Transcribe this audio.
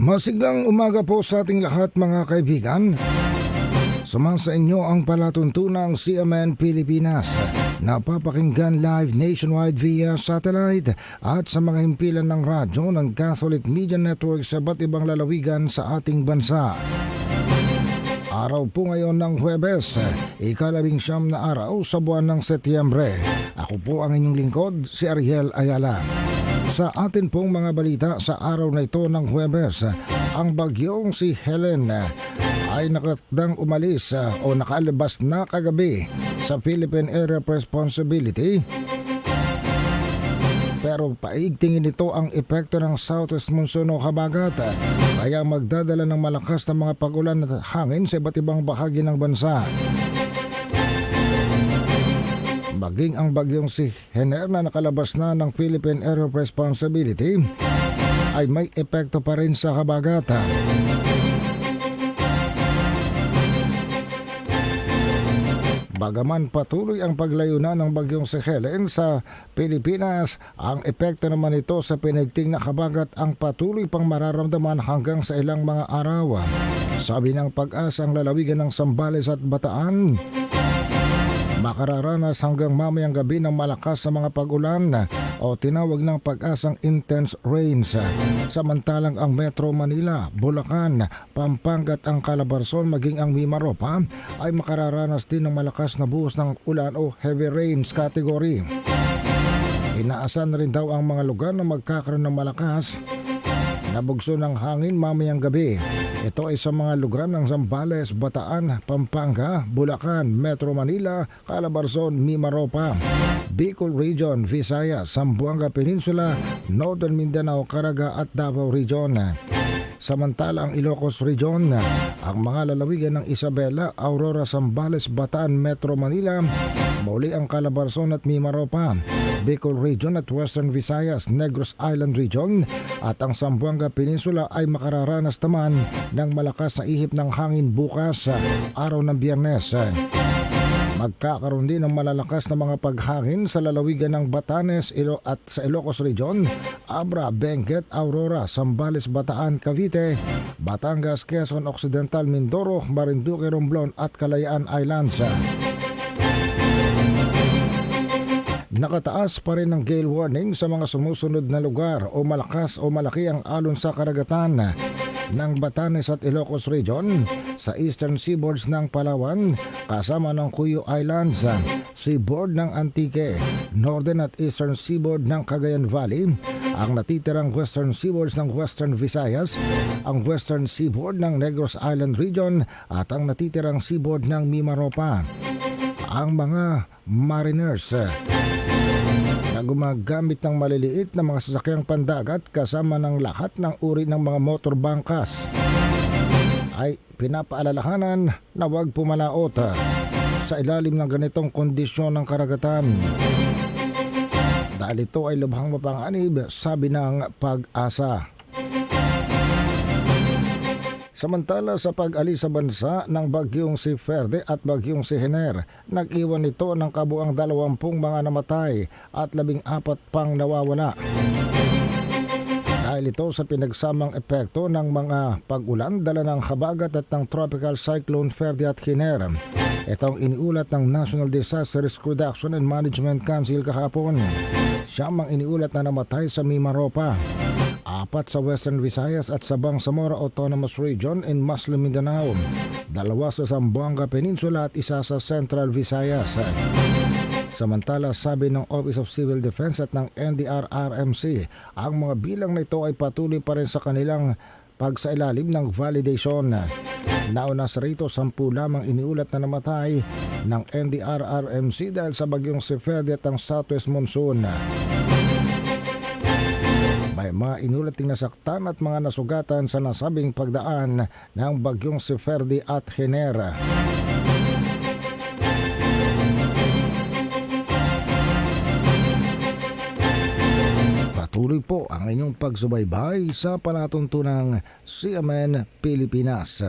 Masiglang umaga po sa ating lahat mga kaibigan. Sumasa inyo ang palatuntunang CMN Pilipinas. Napapakinggan live nationwide via satellite at sa mga himpilan ng radyo ng Catholic Media Network sa iba't ibang lalawigan sa ating bansa. Araw po ngayon ng Huwebes, ikalabing siyam na araw sa buwan ng Setyembre. Ako po ang inyong lingkod, si Ariel Ayala. Sa atin pong mga balita sa araw na ito ng Huwebes, ang bagyong si Helen ay nakatang umalis uh, o nakalabas na kagabi sa Philippine Area of Responsibility pero paigtingin nito ang epekto ng southwest monsoon o habagat kaya magdadala ng malakas na mga pagulan at hangin sa iba't ibang bahagi ng bansa. Maging ang bagyong si Hener na nakalabas na ng Philippine Area of Responsibility ay may epekto pa rin sa habagat. Bagaman patuloy ang paglayo na ng bagyong si Helen sa Pilipinas, ang epekto naman ito sa pinigting na kabagat ang patuloy pang mararamdaman hanggang sa ilang mga araw. Sabi ng pag-asa ang lalawigan ng Sambales at Bataan, makararanas hanggang mamayang gabi ng malakas na mga pag-ulan o tinawag ng pag-asang intense rains. Samantalang ang Metro Manila, Bulacan, Pampanga at ang Calabarzon maging ang Mimaropa ay makararanas din ng malakas na buhos ng ulan o heavy rains category. Inaasan rin daw ang mga lugar na magkakaroon ng malakas na bugso ng hangin mamayang gabi. Ito ay sa mga lugar ng Zambales, Bataan, Pampanga, Bulacan, Metro Manila, Calabarzon, Mimaropa, Bicol Region, Visayas, Zamboanga Peninsula, Northern Mindanao, Caraga at Davao Region. Samantala ang Ilocos Region, ang mga lalawigan ng Isabela, Aurora, Zambales, Bataan, Metro Manila, muli ang Calabarzon at Mimaropa, Bicol Region at Western Visayas, Negros Island Region at ang Zamboanga Peninsula ay makararanas naman ng malakas na ihip ng hangin bukas araw ng biyernes. Magkakaroon din ng malalakas na mga paghangin sa lalawigan ng Batanes Ilo at sa Ilocos Region, Abra, Benguet, Aurora, Sambales, Bataan, Cavite, Batangas, Quezon Occidental, Mindoro, Marinduque, Romblon at Kalayaan Islands. Nakataas pa rin ang gale warning sa mga sumusunod na lugar o malakas o malaki ang alon sa karagatan ng Batanes at Ilocos Region sa eastern seaboards ng Palawan kasama ng Cuyo Islands, seaboard ng Antique, northern at eastern seaboard ng Cagayan Valley, ang natitirang western seaboards ng Western Visayas, ang western seaboard ng Negros Island Region at ang natitirang seaboard ng Mimaropa. Ang mga mariners na gumagamit ng maliliit na mga sasakyang pandagat kasama ng lahat ng uri ng mga motor bangkas ay pinapaalalahanan na huwag pumalaot sa ilalim ng ganitong kondisyon ng karagatan. Dahil ito ay lubhang mapanganib, sabi ng pag-asa. Samantala sa pag-alis sa bansa ng bagyong si Ferde at bagyong si Hener, nag-iwan ito ng kabuang dalawampung mga namatay at labing apat pang nawawala. Dahil ito sa pinagsamang epekto ng mga pag-ulan dala ng habagat at ng Tropical Cyclone Ferde at Hener. Ito ang iniulat ng National Disaster Risk Reduction and Management Council kahapon. Siyam ang iniulat na namatay sa Mimaropa apat sa Western Visayas at sa Bangsamoro Autonomous Region in Muslim Mindanao, dalawa sa Zamboanga Peninsula at isa sa Central Visayas. Samantala, sabi ng Office of Civil Defense at ng NDRRMC, ang mga bilang na ito ay patuloy pa rin sa kanilang pagsailalim ng validation. Nauna sa rito, sampu lamang iniulat na namatay ng NDRRMC dahil sa bagyong si Fede at ang Southwest Monsoon. May mga inulat ding nasaktan at mga nasugatan sa nasabing pagdaan ng bagyong si Ferdi at Genera. Patuloy po ang inyong pagsubaybay sa palatuntunang CMN Pilipinas.